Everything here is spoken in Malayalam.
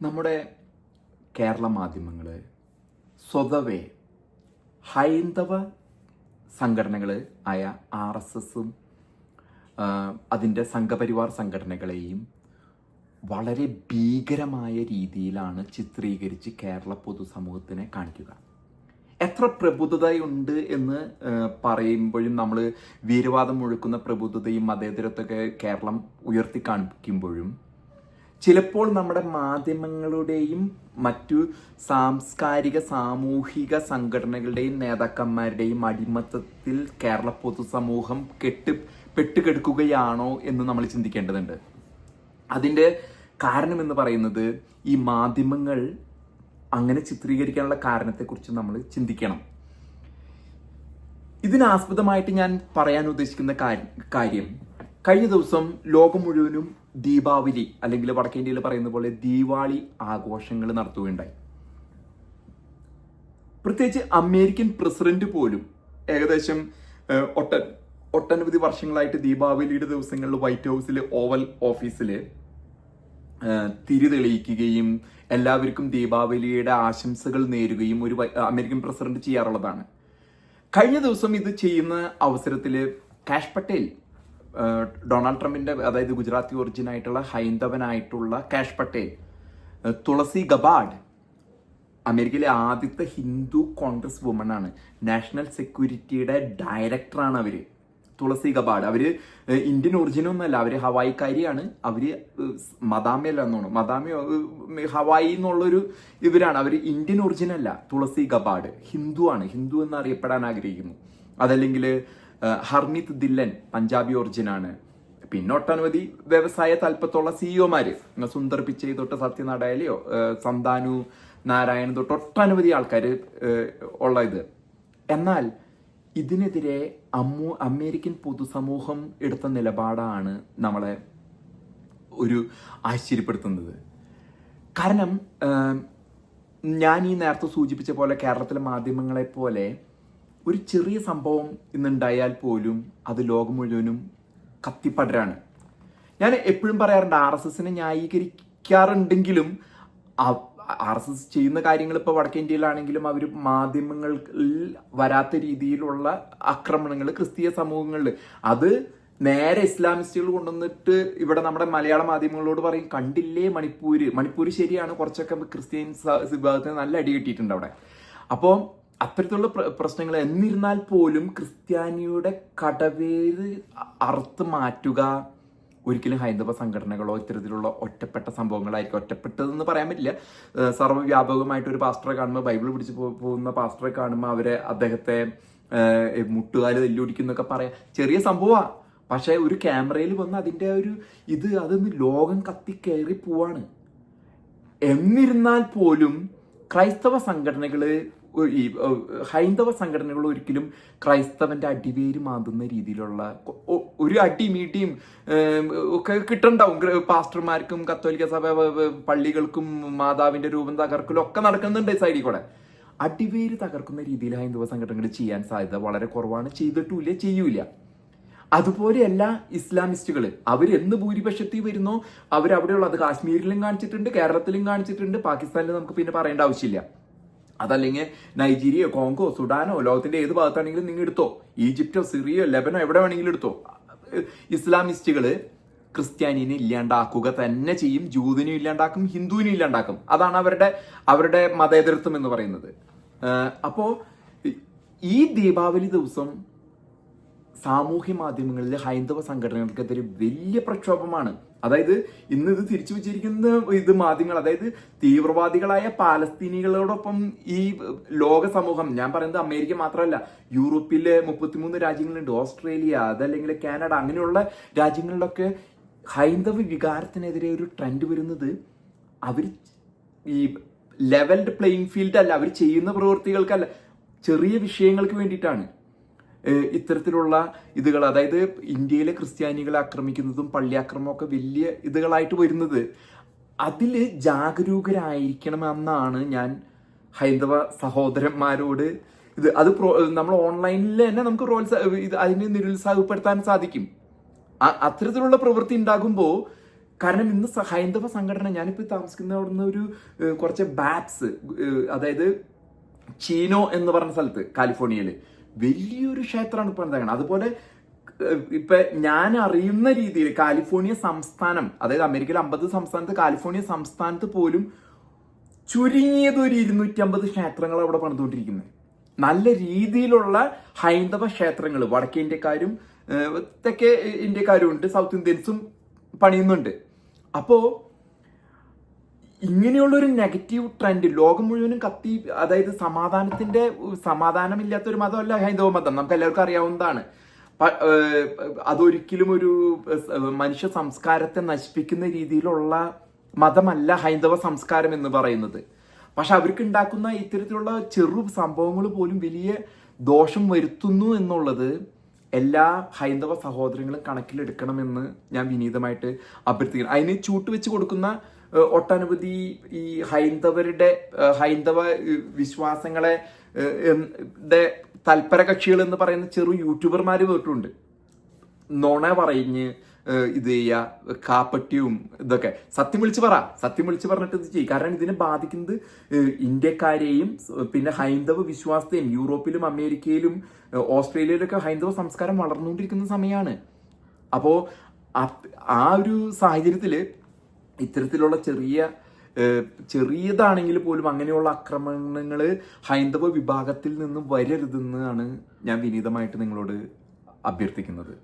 നമ്മുടെ കേരള മാധ്യമങ്ങൾ സ്വതവേ ഹൈന്ദവ സംഘടനകൾ ആയ ആർ എസ് എസും അതിന്റെ സംഘപരിവാർ സംഘടനകളെയും വളരെ ഭീകരമായ രീതിയിലാണ് ചിത്രീകരിച്ച് കേരള പൊതുസമൂഹത്തിനെ കാണിക്കുക. എത്ര പ്രബുദ്ധതയുണ്ട് എന്ന് പറയുമ്പോഴും നമ്മൾ വീരവാദം മുഴുക്കുന്ന പ്രബുദ്ധതയും മതേതരത്തൊക്കെ കേരളം ഉയർത്തി കാണിക്കുമ്പോഴും ചിലപ്പോൾ നമ്മുടെ മാധ്യമങ്ങളുടെയും മറ്റു സാംസ്കാരിക സാമൂഹിക സംഘടനകളുടെയും നേതാക്കന്മാരുടെയും അടിമത്തത്തിൽ കേരള പൊതുസമൂഹം കെട്ട് പെട്ടുകെടുക്കുകയാണോ എന്ന് നമ്മൾ ചിന്തിക്കേണ്ടതുണ്ട്. അതിന്റെ കാരണം എന്ന് പറയുന്നത് ഈ മാധ്യമങ്ങൾ അങ്ങനെ ചിത്രീകരിക്കാനുള്ള കാരണത്തെക്കുറിച്ച് നമ്മൾ ചിന്തിക്കണം. ഇതിനാസ്പദമായിട്ട് ഞാൻ പറയാൻ ഉദ്ദേശിക്കുന്ന കാര്യം- കാര്യം കഴിഞ്ഞ ദിവസം ലോകം മുഴുവനും ദീപാവലി അല്ലെങ്കിൽ വടക്കേന്ത്യയിൽ പറയുന്ന പോലെ ദീപാവലി ആഘോഷങ്ങൾ നടത്തുകയുണ്ടായി. പ്രത്യേകിച്ച് അമേരിക്കൻ പ്രസിഡന്റ് പോലും ഏകദേശം ഒട്ട ഒട്ടനവധി വർഷങ്ങളായിട്ട് ദീപാവലിയുടെ ദിവസങ്ങളിൽ വൈറ്റ് ഹൗസിൽ ഓവൽ ഓഫീസിൽ തിരി തെളിയിക്കുകയും എല്ലാവർക്കും ദീപാവലിയുടെ ആശംസകൾ നേരുകയും ഒരു അമേരിക്കൻ പ്രസിഡന്റ് ചെയ്യാറുള്ളതാണ്. കഴിഞ്ഞ ദിവസം ഇത് ചെയ്യുന്ന അവസരത്തിൽ കാഷ് പട്ടേൽ ഡൊണാൾഡ് ട്രംപിന്റെ അതായത് ഗുജറാത്തി ഒറിജിൻ ആയിട്ടുള്ള ഹൈന്ദവനായിട്ടുള്ള കാഷ് പട്ടേൽ തുളസി ഗബാഡ് അമേരിക്കയിലെ ആദ്യത്തെ ഹിന്ദു കോൺഗ്രസ് വുമൺ ആണ്. നാഷണൽ സെക്യൂരിറ്റിയുടെ ഡയറക്ടറാണ് അവർ. തുളസി ഗബാഡ് അവർ ഇന്ത്യൻ ഒറിജിനൊന്നുമല്ല അവർ ഹവായിക്കാരിയാണ്. അവർ മദാമയല്ലെന്നാണ് മദാമയോ ഹവായി എന്നുള്ളൊരു ഇവരാണ്. അവർ ഇന്ത്യൻ ഒറിജിനല്ല തുളസി ഗബാഡ് ഹിന്ദു ആണ് ഹിന്ദു എന്ന് അറിയപ്പെടാൻ ആഗ്രഹിക്കുന്നു. അതല്ലെങ്കിൽ ഹർമിത് ദില്ലൻ പഞ്ചാബി ഒറിജിൻ ആണ് പിന്നെ ഒട്ടനവധി വ്യവസായ തൽപ്പത്തുള്ള സിഇഒമാര് സുന്ദർ പിച്ചൈ തൊട്ട് സത്യനാടായാലെയോ സന്താനു നാരായണൻ തൊട്ട് ഒട്ടനവധി ആൾക്കാർ ഉള്ള ഇത് എന്നാൽ ഇതിനെതിരെ അമ്മു അമേരിക്കൻ പൊതുസമൂഹം എടുത്ത നിലപാടാണ് നമ്മളെ ഒരു ആശ്ചര്യപ്പെടുത്തുന്നത്. കാരണം ഞാൻ ഈ നേരത്തെ സൂചിപ്പിച്ച പോലെ കേരളത്തിലെ മാധ്യമങ്ങളെ പോലെ ഒരു ചെറിയ സംഭവം ഇന്നുണ്ടായാൽ പോലും അത് ലോകം മുഴുവനും കത്തിപ്പടരാണ്. ഞാൻ എപ്പോഴും പറയാറുണ്ട് ആർ എസ് എസിനെ ന്യായീകരിക്കാറുണ്ടെങ്കിലും ആർ എസ് എസ് ചെയ്യുന്ന കാര്യങ്ങൾ ഇപ്പോൾ വടക്കേ ഇന്ത്യയിലാണെങ്കിലും അവർ മാധ്യമങ്ങളിൽ വരാത്ത രീതിയിലുള്ള ആക്രമണങ്ങൾ ക്രിസ്തീയ സമൂഹങ്ങളിൽ. അത് നേരെ ഇസ്ലാമിസ്റ്റുകൾ കൊണ്ടുവന്നിട്ട് ഇവിടെ നമ്മുടെ മലയാള മാധ്യമങ്ങളോട് പറയും കണ്ടില്ലേ മണിപ്പൂര്? മണിപ്പൂര് ശരിയാണ്? കുറച്ചൊക്കെ ക്രിസ്ത്യൻ വിഭാഗത്തിന് നല്ല അടി കിട്ടിയിട്ടുണ്ട് അവിടെ. അപ്പോൾ അത്തരത്തിലുള്ള പ്രശ്നങ്ങൾ എന്നിരുന്നാൽ പോലും ക്രിസ്ത്യാനിയുടെ കടവേര് അറുത്ത് മാറ്റുക ഒരിക്കലും ഹൈന്ദവ സംഘടനകളോ ഇത്തരത്തിലുള്ള ഒറ്റപ്പെട്ട സംഭവങ്ങളായിരിക്കും. ഒറ്റപ്പെട്ടതെന്ന് പറയാൻ പറ്റില്ല. സർവവ്യാപകമായിട്ട് ഒരു പാസ്റ്ററെ കാണുമ്പോൾ ബൈബിൾ പിടിച്ച് പോകുന്ന പാസ്റ്ററെ കാണുമ്പോൾ അവരെ അദ്ദേഹത്തെ മുട്ടുകാൽ തെല്ലുപിടിക്കുന്നൊക്കെ പറയാം. ചെറിയ സംഭവമാണ് പക്ഷേ ഒരു ക്യാമറയിൽ വന്ന് അതിന്റെ ഒരു ഇത് അതൊന്ന് ലോകം കത്തി കയറി പോവാണ്. എന്നിരുന്നാൽ പോലും ക്രൈസ്തവ സംഘടനകൾ ഈ ഹൈന്ദവ സംഘടനകൾ ഒരിക്കലും ക്രൈസ്തവന്റെ അടിവേര് മാന്തുന്ന രീതിയിലുള്ള ഒരു അടിയും മീട്ടിയും ഒക്കെ കിട്ടുന്നുണ്ടാവും ഗ്ര- പാസ്റ്റർമാർക്കും കത്തോലിക്ക സഭ പള്ളികൾക്കും മാതാവിന്റെ രൂപം തകർക്കലും ഒക്കെ നടക്കുന്നുണ്ട് സൈഡിൽ കൂടെ. അടിവേര് തകർക്കുന്ന രീതിയിൽ ഹൈന്ദവ സംഘടനകൾ ചെയ്യാൻ സാധ്യത വളരെ കുറവാണ്. ചെയ്തിട്ടുമില്ല ചെയ്യൂല. അതുപോലെയല്ല ഇസ്ലാമിസ്റ്റുകൾ അവർ എന്ന് ഭൂരിപക്ഷത്തിൽ വരുന്നോ അവിടെയുള്ള അത് കാശ്മീരിലും കാണിച്ചിട്ടുണ്ട് കേരളത്തിലും കാണിച്ചിട്ടുണ്ട് പാകിസ്ഥാനിൽ നമുക്ക് പിന്നെ പറയേണ്ട ആവശ്യമില്ല. അതല്ലെങ്കിൽ നൈജീരിയോ കോങ്കോ സുഡാനോ ലോകത്തിന്റെ ഏത് ഭാഗത്താണെങ്കിലും നിങ്ങൾ എടുത്തോ. ഈജിപ്റ്റോ സിറിയോ ലെബനോ എവിടെ വേണമെങ്കിലും എടുത്തോ. ഇസ്ലാമിസ്റ്റുകൾ ക്രിസ്ത്യാനിനെ ഇല്ലാണ്ടാക്കുക തന്നെ ചെയ്യും ജൂതിനും ഇല്ലാണ്ടാക്കും ഹിന്ദുവിനെ ഇല്ലാണ്ടാക്കും. അതാണ് അവരുടെ അവരുടെ മതേതരത്വം എന്ന് പറയുന്നത്. അപ്പോൾ അപ്പോ ഈ ദീപാവലി ദിവസം സാമൂഹ്യ മാധ്യമങ്ങളിൽ ഹൈന്ദവ സംഘടനകൾക്കെതിരെ വലിയ പ്രക്ഷോഭമാണ്. അതായത് ഇന്ന് ഇത് തിരിച്ചു വെച്ചിരിക്കുന്ന ഇത് മാധ്യമങ്ങൾ അതായത് തീവ്രവാദികളായ പാലസ്തീനികളോടൊപ്പം ഈ ലോക സമൂഹം ഞാൻ പറയുന്നത് അമേരിക്ക മാത്രമല്ല യൂറോപ്പിലെ മുപ്പത്തിമൂന്ന് രാജ്യങ്ങളുണ്ട് ഓസ്ട്രേലിയ അതല്ലെങ്കിൽ കാനഡ അങ്ങനെയുള്ള രാജ്യങ്ങളിലൊക്കെ ഹൈന്ദവ വികാരത്തിനെതിരെ ഒരു ട്രെൻഡ് വരുന്നത് അവർ ഈ ലെവൽഡ് പ്ലേയിങ് ഫീൽഡ് അല്ല അവർ ചെയ്യുന്ന പ്രവൃത്തികൾക്കല്ല ചെറിയ വിഷയങ്ങൾക്ക് വേണ്ടിയിട്ടാണ്. ഇത്തരത്തിലുള്ള ഇതുകൾ അതായത് ഇന്ത്യയിലെ ക്രിസ്ത്യാനികളെ ആക്രമിക്കുന്നതും പള്ളി ആക്രമമൊക്കെ വലിയ ഇതുകളായിട്ട് വരുന്നത്. അതിൽ ജാഗരൂകരായിരിക്കണമെന്നാണ് ഞാൻ ഹൈന്ദവ സഹോദരന്മാരോട് ഇത് അത് നമ്മൾ ഓൺലൈനിൽ തന്നെ നമുക്ക് പ്രോത്സാ ഇത് അതിനെ നിരുത്സാഹപ്പെടുത്താൻ സാധിക്കും. അത്തരത്തിലുള്ള പ്രവൃത്തി ഉണ്ടാകുമ്പോൾ കാരണം ഇന്ന് ഹൈന്ദവ സംഘടന ഞാനിപ്പോൾ താമസിക്കുന്ന അവിടെ നിന്ന് ഒരു കുറച്ച് ബാറ്റ്സ് അതായത് ചീനോ എന്ന് പറഞ്ഞ സ്ഥലത്ത് കാലിഫോർണിയയിൽ വലിയൊരു ക്ഷേത്രമാണ് ഉണ്ടാകുന്നത് അതുപോലെ ഇപ്പൊ ഞാൻ അറിയുന്ന രീതിയിൽ കാലിഫോർണിയ സംസ്ഥാനം അതായത് അമേരിക്കയിലെ അമ്പത് സംസ്ഥാനത്ത് കാലിഫോർണിയ സംസ്ഥാനത്ത് പോലും ചുരുങ്ങിയത് ഒരു ഇരുന്നൂറ്റി അമ്പത് ക്ഷേത്രങ്ങൾ അവിടെ പണിതുകൊണ്ടിരിക്കുന്നത്. നല്ല രീതിയിലുള്ള ഹൈന്ദവ ക്ഷേത്രങ്ങൾ വടക്കേ ഇന്ത്യക്കാരും തെക്കേ ഇന്ത്യക്കാരും ഉണ്ട് സൗത്ത് ഇന്ത്യൻസും പണിയുന്നുണ്ട്. അപ്പോ ഇങ്ങനെയുള്ള ഒരു നെഗറ്റീവ് ട്രെൻഡ് ലോകം മുഴുവനും കത്തി അതായത് സമാധാനത്തിന്റെ സമാധാനമില്ലാത്ത ഒരു മതമല്ല ഹൈന്ദവ മതം. നമുക്ക് എല്ലാവർക്കും അറിയാവുന്നതാണ് അതൊരിക്കലും ഒരു മനുഷ്യ സംസ്കാരത്തെ നശിപ്പിക്കുന്ന രീതിയിലുള്ള മതമല്ല ഹൈന്ദവ സംസ്കാരം എന്ന് പറയുന്നത്. പക്ഷെ അവർക്ക് ഉണ്ടാക്കുന്ന ഇത്തരത്തിലുള്ള ചെറു സംഭവങ്ങൾ പോലും വലിയ ദോഷം വരുത്തുന്നു എന്നുള്ളത് എല്ലാ ഹൈന്ദവ സഹോദരങ്ങളും കണക്കിലെടുക്കണമെന്ന് ഞാൻ വിനീതമായിട്ട് അഭ്യർത്ഥിക്കുന്നു. അതിന് ചൂട്ടുവെച്ച് കൊടുക്കുന്ന ഏഹ്, ഒട്ടനവധി ഈ ഹൈന്ദവരുടെ ഹൈന്ദവ വിശ്വാസങ്ങളെ തൽപര കക്ഷികൾ എന്ന് പറയുന്ന ചെറു യൂട്യൂബർമാർ പോയിട്ടുണ്ട്. നുണ പറഞ്ഞ് ഇത് ചെയ്യുക കാപ്പട്ടിയും ഇതൊക്കെ. സത്യം വിളിച്ച് പറ സത്യം വിളിച്ച് പറഞ്ഞിട്ട് ഇത് ചെയ്യും. കാരണം ഇതിനെ ബാധിക്കുന്നത് ഇന്ത്യക്കാരെയും പിന്നെ ഹൈന്ദവ വിശ്വാസത്തെയും യൂറോപ്പിലും അമേരിക്കയിലും ഓസ്ട്രേലിയയിലൊക്കെ ഹൈന്ദവ സംസ്കാരം വളർന്നുകൊണ്ടിരിക്കുന്ന സമയമാണ് അപ്പോൾ ആ ഒരു സാഹചര്യത്തിൽ ഇത്തരത്തിലുള്ള ചെറിയ ചെറിയതാണെങ്കിൽ പോലും അങ്ങനെയുള്ള ആക്രമണങ്ങൾ ഹൈന്ദവ വിഭാഗത്തിൽ നിന്നും വരരുതെന്നാണ് ഞാൻ വിനീതമായിട്ട് നിങ്ങളോട് അഭ്യർത്ഥിക്കുന്നത്.